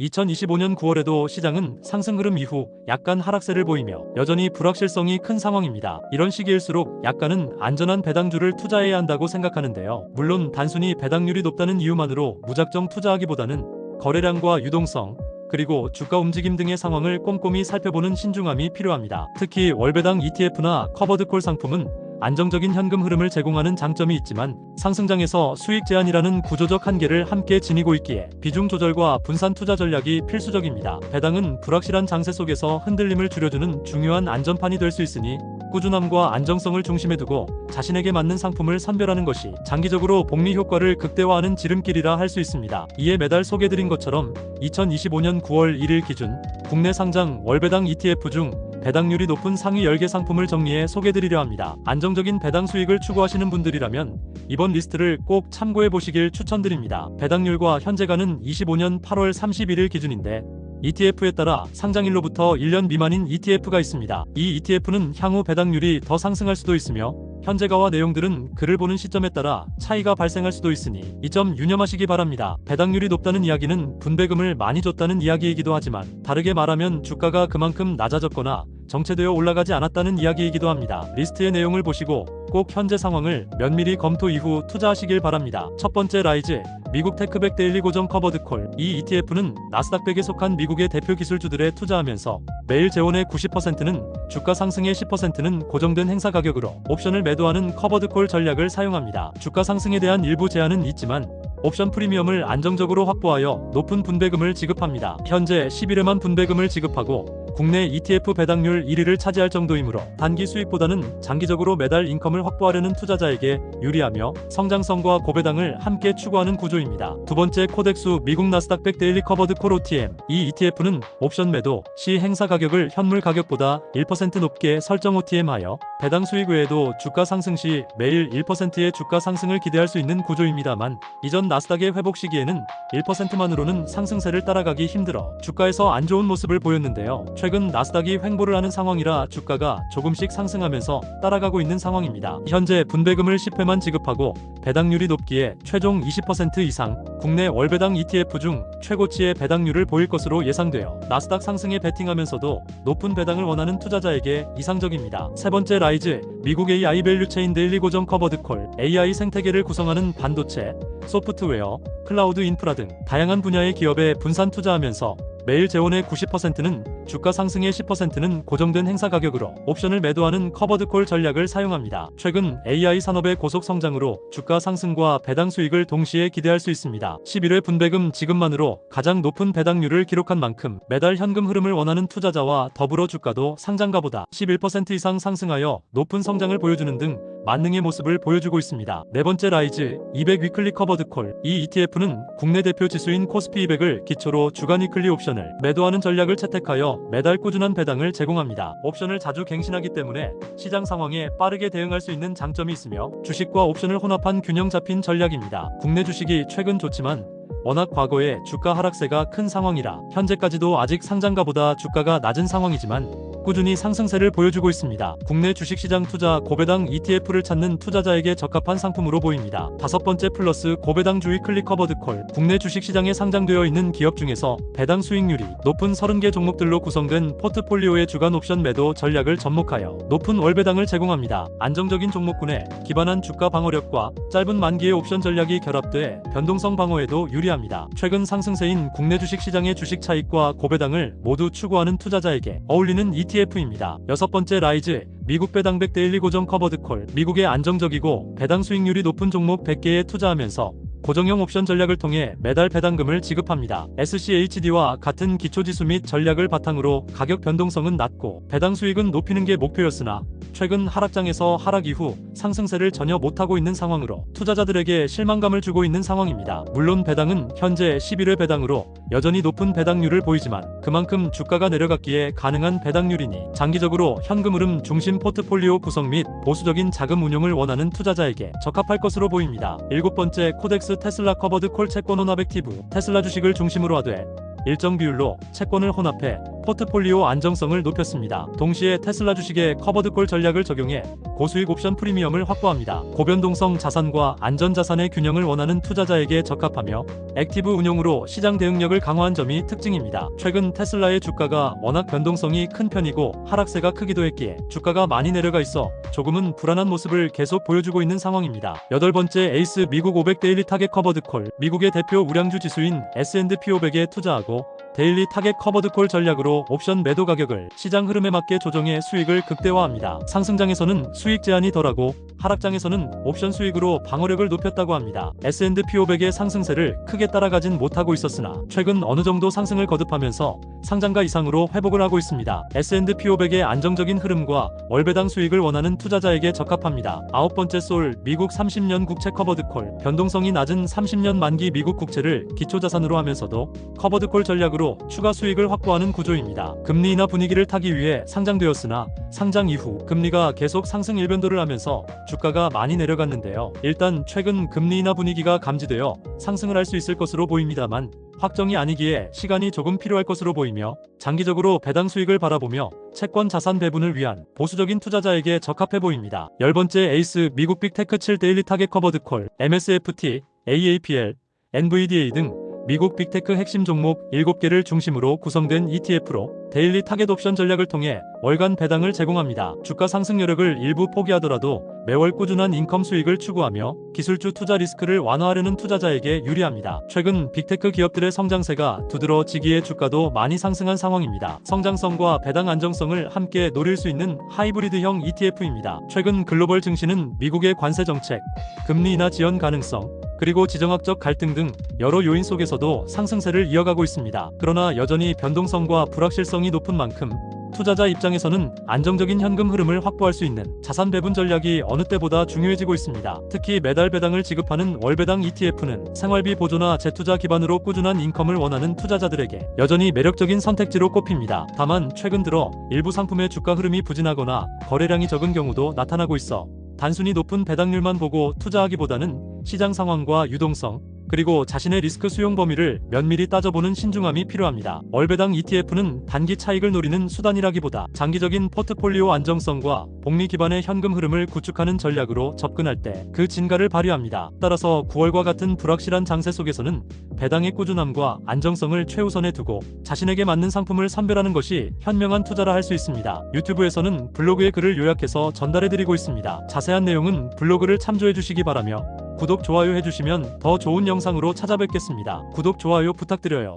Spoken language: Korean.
2025년 9월에도 시장은 상승 흐름 이후 약간 하락세를 보이며 여전히 불확실성이 큰 상황입니다. 이런 시기일수록 약간은 안전한 배당주를 투자해야 한다고 생각하는데요. 물론 단순히 배당률이 높다는 이유만으로 무작정 투자하기보다는 거래량과 유동성, 그리고 주가 움직임 등의 상황을 꼼꼼히 살펴보는 신중함이 필요합니다. 특히 월배당 ETF나 커버드콜 상품은 안정적인 현금 흐름을 제공하는 장점이 있지만 상승장에서 수익 제한이라는 구조적 한계를 함께 지니고 있기에 비중 조절과 분산 투자 전략이 필수적입니다. 배당은 불확실한 장세 속에서 흔들림을 줄여주는 중요한 안전판이 될 수 있으니 꾸준함과 안정성을 중심에 두고 자신에게 맞는 상품을 선별하는 것이 장기적으로 복리 효과를 극대화하는 지름길이라 할 수 있습니다. 이에 매달 소개드린 것처럼 2025년 9월 1일 기준 국내 상장 월배당 ETF 중 배당률이 높은 상위 10개 상품을 정리해 소개드리려 합니다. 안정적인 배당 수익을 추구하시는 분들이라면 이번 리스트를 꼭 참고해 보시길 추천드립니다. 배당률과 현재가는 25년 8월 31일 기준인데 ETF에 따라 상장일로부터 1년 미만인 ETF가 있습니다. 이 ETF는 향후 배당률이 더 상승할 수도 있으며 현재가와 내용들은 글을 보는 시점에 따라 차이가 발생할 수도 있으니 이 점 유념하시기 바랍니다. 배당률이 높다는 이야기는 분배금을 많이 줬다는 이야기이기도 하지만 다르게 말하면 주가가 그만큼 낮아졌거나 정체되어 올라가지 않았다는 이야기이기도 합니다. 리스트의 내용을 보시고 꼭 현재 상황을 면밀히 검토 이후 투자하시길 바랍니다. 첫 번째 라이즈 미국 테크백 데일리 고정 커버드 콜. 이 ETF는 나스닥 100에 속한 미국의 대표 기술주들에 투자하면서 매일 재원의 90%는 주가 상승의 10%는 고정된 행사 가격으로 옵션을 매도하는 커버드 콜 전략을 사용합니다. 주가 상승에 대한 일부 제한은 있지만 옵션 프리미엄을 안정적으로 확보하여 높은 분배금을 지급합니다. 현재 11회만 분배금을 지급하고 국내 ETF 배당률 1위를 차지할 정도이므로 단기 수익보다는 장기적으로 매달 인컴을 확보하려는 투자자에게 유리하며 성장성과 고배당을 함께 추구하는 구조입니다. 두 번째 코덱수 미국 나스닥 100 데일리 커버드 콜 OTM 이 ETF는 옵션 매도 시 행사 가격을 현물 가격보다 1% 높게 설정 OTM하여 배당 수익 외에도 주가 상승 시 매일 1%의 주가 상승을 기대할 수 있는 구조입니다만 이전 나스닥의 회복 시기에는 1%만으로는 상승세를 따라가기 힘들어 주가에서 안 좋은 모습을 보였는데요. 최근 나스닥이 횡보를 하는 상황이라 주가가 조금씩 상승하면서 따라가고 있는 상황입니다. 현재 분배금을 10회만 지급하고 배당률이 높기에 최종 20% 이상 국내 월배당 ETF 중 최고치의 배당률을 보일 것으로 예상되어 나스닥 상승에 베팅하면서도 높은 배당을 원하는 투자자에게 이상적입니다. 세 번째 라이즈 미국 AI 밸류 체인 데일리 고정 커버드 콜 AI 생태계를 구성하는 반도체, 소프트웨어, 클라우드 인프라 등 다양한 분야의 기업에 분산 투자하면서 매일 재원의 90%는 주가 상승의 10%는 고정된 행사 가격으로 옵션을 매도하는 커버드콜 전략을 사용합니다. 최근 AI 산업의 고속 성장으로 주가 상승과 배당 수익을 동시에 기대할 수 있습니다. 11회 분배금 지급만으로 가장 높은 배당률을 기록한 만큼 매달 현금 흐름을 원하는 투자자와 더불어 주가도 상장가보다 11% 이상 상승하여 높은 성장을 보여주는 등 만능의 모습을 보여주고 있습니다. 네 번째 라이즈 200 위클리 커버드 콜. 이 ETF는 국내 대표 지수인 코스피 200을 기초로 주간 위클리 옵션을 매도하는 전략을 채택하여 매달 꾸준한 배당을 제공합니다. 옵션을 자주 갱신하기 때문에 시장 상황에 빠르게 대응할 수 있는 장점이 있으며 주식과 옵션을 혼합한 균형 잡힌 전략입니다. 국내 주식이 최근 좋지만 워낙 과거에 주가 하락세가 큰 상황이라 현재까지도 아직 상장가보다 주가가 낮은 상황이지만 꾸준히 상승세를 보여주고 있습니다. 국내 주식시장 투자 고배당 ETF를 찾는 투자자에게 적합한 상품으로 보입니다. 다섯 번째 플러스 고배당 주의 클릭 커버드 콜. 국내 주식시장에 상장되어 있는 기업 중에서 배당 수익률이 높은 30개 종목들로 구성된 포트폴리오의 주간 옵션 매도 전략을 접목하여 높은 월배당을 제공합니다. 안정적인 종목군에 기반한 주가 방어력과 짧은 만기의 옵션 전략이 결합돼 변동성 방어에도 유리합니다. 최근 상승세인 국내 주식시장의 주식 차익과 고배당을 모두 추구하는 투자자에게 어울리는 ETF입니다. 여섯 번째 라이즈 미국 배당백 데일리 고정 커버드 콜 미국의 안정적이고 배당 수익률이 높은 종목 100개에 투자하면서 고정형 옵션 전략을 통해 매달 배당금을 지급합니다. SCHD와 같은 기초지수 및 전략을 바탕으로 가격 변동성은 낮고 배당 수익은 높이는 게 목표였으나 최근 하락장에서 하락 이후 상승세를 전혀 못하고 있는 상황으로 투자자들에게 실망감을 주고 있는 상황입니다. 물론 배당은 현재 11회 배당으로 여전히 높은 배당률을 보이지만 그만큼 주가가 내려갔기에 가능한 배당률이니 장기적으로 현금 흐름 중심 포트폴리오 구성 및 보수적인 자금 운용을 원하는 투자자에게 적합할 것으로 보입니다. 일곱 번째 코덱스 테슬라 커버드 콜 채권 혼합 액티브 테슬라 주식을 중심으로 하되 일정 비율로 채권을 혼합해 포트폴리오 안정성을 높였습니다. 동시에 테슬라 주식의 커버드 콜 전략을 적용해 고수익 옵션 프리미엄을 확보합니다. 고변동성 자산과 안전 자산의 균형을 원하는 투자자에게 적합하며 액티브 운용으로 시장 대응력을 강화한 점이 특징입니다. 최근 테슬라의 주가가 워낙 변동성이 큰 편이고 하락세가 크기도 했기에 주가가 많이 내려가 있어 조금은 불안한 모습을 계속 보여주고 있는 상황입니다. 여덟 번째 에이스 미국 500 데일리 타겟 커버드 콜 미국의 대표 우량주 지수인 S&P 500에 투자하고 데일리 타겟 커버드 콜 전략으로 옵션 매도 가격을 시장 흐름에 맞게 조정해 수익을 극대화합니다. 상승장에서는 수익 제한이 덜하고 하락장에서는 옵션 수익으로 방어력을 높였다고 합니다. S&P 500의 상승세를 크게 따라가진 못하고 있었으나 최근 어느 정도 상승을 거듭하면서 상장가 이상으로 회복을 하고 있습니다. S&P 500의 안정적인 흐름과 월배당 수익을 원하는 투자자에게 적합합니다. 아홉 번째 솔 미국 30년 국채 커버드콜 변동성이 낮은 30년 만기 미국 국채를 기초자산으로 하면서도 커버드콜 전략으로 추가 수익을 확보하는 구조입니다. 금리 인하 분위기를 타기 위해 상장되었으나 상장 이후 금리가 계속 상승 일변도를 하면서 주가가 많이 내려갔는데요. 일단 최근 금리 인하 분위기가 감지되어 상승을 할 수 있을 것으로 보입니다만 확정이 아니기에 시간이 조금 필요할 것으로 보이며 장기적으로 배당 수익을 바라보며 채권 자산 배분을 위한 보수적인 투자자에게 적합해 보입니다. 열 번째 에이스 미국 빅테크 7 데일리 타겟 커버드 콜 MSFT, AAPL, NVDA 등 미국 빅테크 핵심 종목 7개를 중심으로 구성된 ETF로 데일리 타겟 옵션 전략을 통해 월간 배당을 제공합니다. 주가 상승 여력을 일부 포기하더라도 매월 꾸준한 인컴 수익을 추구하며 기술주 투자 리스크를 완화하려는 투자자에게 유리합니다. 최근 빅테크 기업들의 성장세가 두드러지기에 주가도 많이 상승한 상황입니다. 성장성과 배당 안정성을 함께 노릴 수 있는 하이브리드형 ETF입니다. 최근 글로벌 증시는 미국의 관세 정책, 금리 인하 지연 가능성, 그리고 지정학적 갈등 등 여러 요인 속에서도 상승세를 이어가고 있습니다. 그러나 여전히 변동성과 불확실 성이 높은 만큼 투자자 입장에서는 안정적인 현금 흐름을 확보할 수 있는 자산 배분 전략이 어느 때보다 중요해지고 있습니다. 특히 매달 배당을 지급하는 월배당 ETF는 생활비 보조나 재투자 기반으로 꾸준한 인컴을 원하는 투자자들에게 여전히 매력적인 선택지로 꼽힙니다. 다만 최근 들어 일부 상품의 주가 흐름이 부진하거나 거래량이 적은 경우도 나타나고 있어 단순히 높은 배당률만 보고 투자하기보다는 시장 상황과 유동성, 그리고 자신의 리스크 수용 범위를 면밀히 따져보는 신중함이 필요합니다. 월배당 ETF는 단기 차익을 노리는 수단이라기보다 장기적인 포트폴리오 안정성과 복리 기반의 현금 흐름을 구축하는 전략으로 접근할 때 그 진가를 발휘합니다. 따라서 9월과 같은 불확실한 장세 속에서는 배당의 꾸준함과 안정성을 최우선에 두고 자신에게 맞는 상품을 선별하는 것이 현명한 투자라 할 수 있습니다. 유튜브에서는 블로그의 글을 요약해서 전달해드리고 있습니다. 자세한 내용은 블로그를 참조해 주시기 바라며 구독, 좋아요 해주시면 더 좋은 영상으로 찾아뵙겠습니다. 구독, 좋아요 부탁드려요.